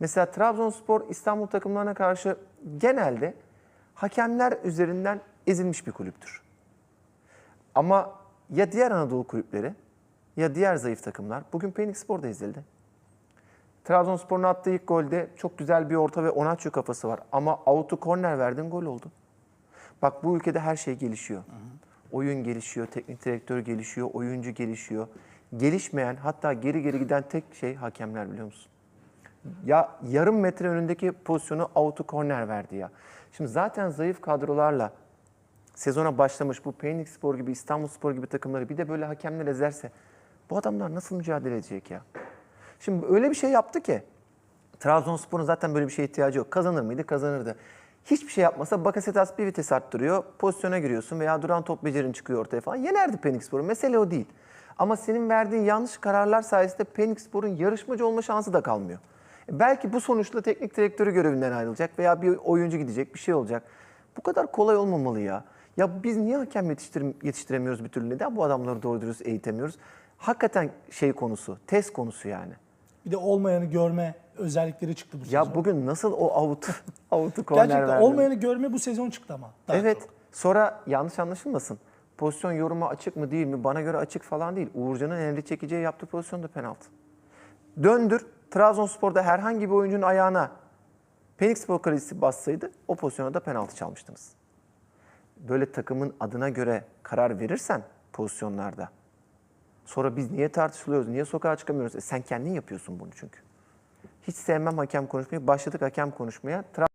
Mesela Trabzonspor İstanbul takımlarına karşı genelde hakemler üzerinden ezilmiş bir kulüptür. Ama ya diğer Anadolu kulüpleri ya diğer zayıf takımlar bugün Pendik Spor'da ezildi. Trabzonspor'un attığı ilk golde çok güzel bir orta ve Onaçio kafası var. Ama out'u korner verdin gol oldu. Bak bu ülkede her şey gelişiyor. Oyun gelişiyor, teknik direktör gelişiyor, oyuncu gelişiyor. Gelişmeyen hatta geri geri giden tek şey hakemler biliyor musun? Ya yarım metre önündeki pozisyonu out'u korner verdi ya. Şimdi zaten zayıf kadrolarla sezona başlamış bu Pendik Spor gibi, İstanbul Spor gibi takımları bir de böyle hakemler ezerse bu adamlar nasıl mücadele edecek ya? Şimdi öyle bir şey yaptı ki Trabzonspor'un zaten böyle bir şeye ihtiyacı yok. Kazanır mıydı? Kazanırdı. Hiçbir şey yapmasa Bakasetas bir vites arttırıyor. Pozisyona giriyorsun veya duran top becerin çıkıyor ortaya falan. Yenerdi Penikspor'u. Mesele o değil. Ama senin verdiğin yanlış kararlar sayesinde Penikspor'un yarışmacı olma şansı da kalmıyor. Belki bu sonuçla teknik direktörü görevinden ayrılacak veya bir oyuncu gidecek bir şey olacak. Bu kadar kolay olmamalı ya. Ya biz niye hakem yetiştir yetiştiremiyoruz bir türlü? Neden bu adamları doğru dürüst eğitemiyoruz? Hakikaten şey konusu, test konusu yani. Bir de olmayanı görme özellikleri çıktı bu sezon. Ya bugün nasıl o avutu, avutu korner Gerçekten verdi? olmayanı görme bu sezon çıktı ama. Evet. çok. Sonra yanlış anlaşılmasın. Pozisyon yoruma açık mı değil mi? Bana göre açık falan değil. Uğurcan'ın elini çekeceği yaptığı pozisyon da penaltı. Döndür. Trabzonspor'da herhangi bir oyuncunun ayağına Penikspor kalecisi bassaydı o pozisyona da penaltı çalmıştınız. Böyle takımın adına göre karar verirsen pozisyonlarda sonra biz niye tartışılıyoruz, niye sokağa çıkamıyoruz? E sen kendin yapıyorsun bunu çünkü. Hiç sevmem hakem konuşmayı. Başladık hakem konuşmaya. Tra-